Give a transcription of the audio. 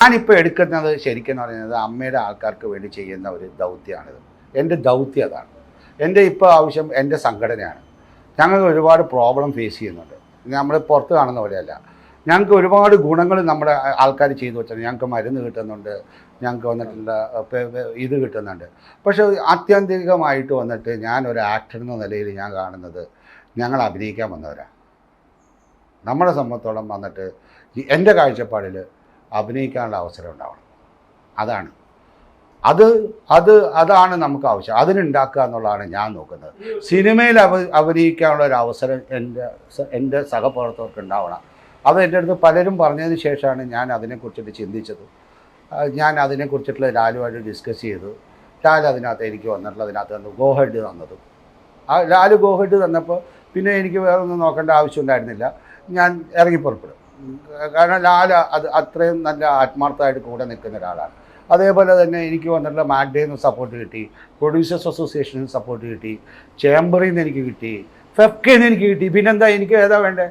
ഞാനിപ്പോൾ എടുക്കുന്നത് ശരിക്കും എന്ന് പറയുന്നത് അമ്മയുടെ ആൾക്കാർക്ക് വേണ്ടി ചെയ്യുന്ന ഒരു ദൗത്യമാണിത്. എന്റെ ദൗത്യം അതാണ്. എന്റെ ഇപ്പോൾ ആവശ്യം എന്റെ സംഘടനയാണ്. ഞങ്ങൾ ഒരുപാട് പ്രോബ്ലം ഫേസ് ചെയ്യുന്നുണ്ട്. നമ്മൾ പുറത്ത് കാണുന്ന പോലെയല്ല. ഞങ്ങൾക്ക് ഒരുപാട് ഗുണങ്ങൾ നമ്മുടെ ആൾക്കാർ ചെയ്തു വെച്ചാൽ ഞങ്ങൾക്ക് മരുന്ന് കിട്ടുന്നുണ്ട്. ഞങ്ങൾക്ക് വന്നിട്ടുള്ള ഇത് കിട്ടുന്നുണ്ട്. പക്ഷേ ആത്യന്തികമായിട്ട് വന്നിട്ട് ഞാൻ ഒരു ആക്ടർ എന്ന നിലയിൽ ഞാൻ കാണുന്നത് ഞങ്ങൾ അഭിനയിക്കാൻ വന്നവരാണ് നമ്മളെ സംബന്ധിച്ചോളം വന്നിട്ട് എന്റെ കാഴ്ചപ്പാടിൽ അഭിനയിക്കാനുള്ള അവസരം ഉണ്ടാവണം അതാണ്. അത് അത് അതാണ് നമുക്ക് ആവശ്യം. അതിനുണ്ടാക്കുക എന്നുള്ളതാണ് ഞാൻ നോക്കുന്നത്. സിനിമയിൽ അഭ അഭിനയിക്കാനുള്ള ഒരു അവസരം എന്റെ എന്റെ സഹപ്രവർത്തകർക്ക് ഉണ്ടാവണം. അത് എന്റെ അടുത്ത് പലരും പറഞ്ഞതിന് ശേഷമാണ് ഞാൻ അതിനെക്കുറിച്ചിട്ട് ചിന്തിച്ചത്. ഞാൻ അതിനെക്കുറിച്ചിട്ടുള്ള ലാലുമായിട്ട് ഡിസ്കസ് ചെയ്തു. ലാൽ അതിനകത്ത് എനിക്ക് വന്നിട്ടുള്ള അതിനകത്ത് തന്നു ഗോഹഡ് തന്നത്. ആ ലാൽ ഗോഹെഡ് തന്നപ്പോൾ പിന്നെ എനിക്ക് വേറെ ഒന്നും നോക്കേണ്ട ആവശ്യമുണ്ടായിരുന്നില്ല ഞാൻ ഇറങ്ങി പുറപ്പെടും. കാരണം ലാൽ അത് അത്രയും നല്ല ആത്മാർത്ഥമായിട്ട് കൂടെ നിൽക്കുന്ന ഒരാളാണ്. അതേപോലെ തന്നെ എനിക്ക് വന്നിട്ടുള്ള മാഗ്ഡയിൽ നിന്ന് സപ്പോർട്ട് കിട്ടി പ്രൊഡ്യൂസേഴ്സ് അസോസിയേഷനിൽ സപ്പോർട്ട് കിട്ടി ചേംബറിൽ നിന്ന് എനിക്ക് കിട്ടി ഫെഫ്കയിൽ നിന്ന് എനിക്ക് കിട്ടി. പിന്നെന്താ എനിക്ക് ഏതാ വേണ്ടേ?